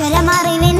അക്ഷരമറിവിൻ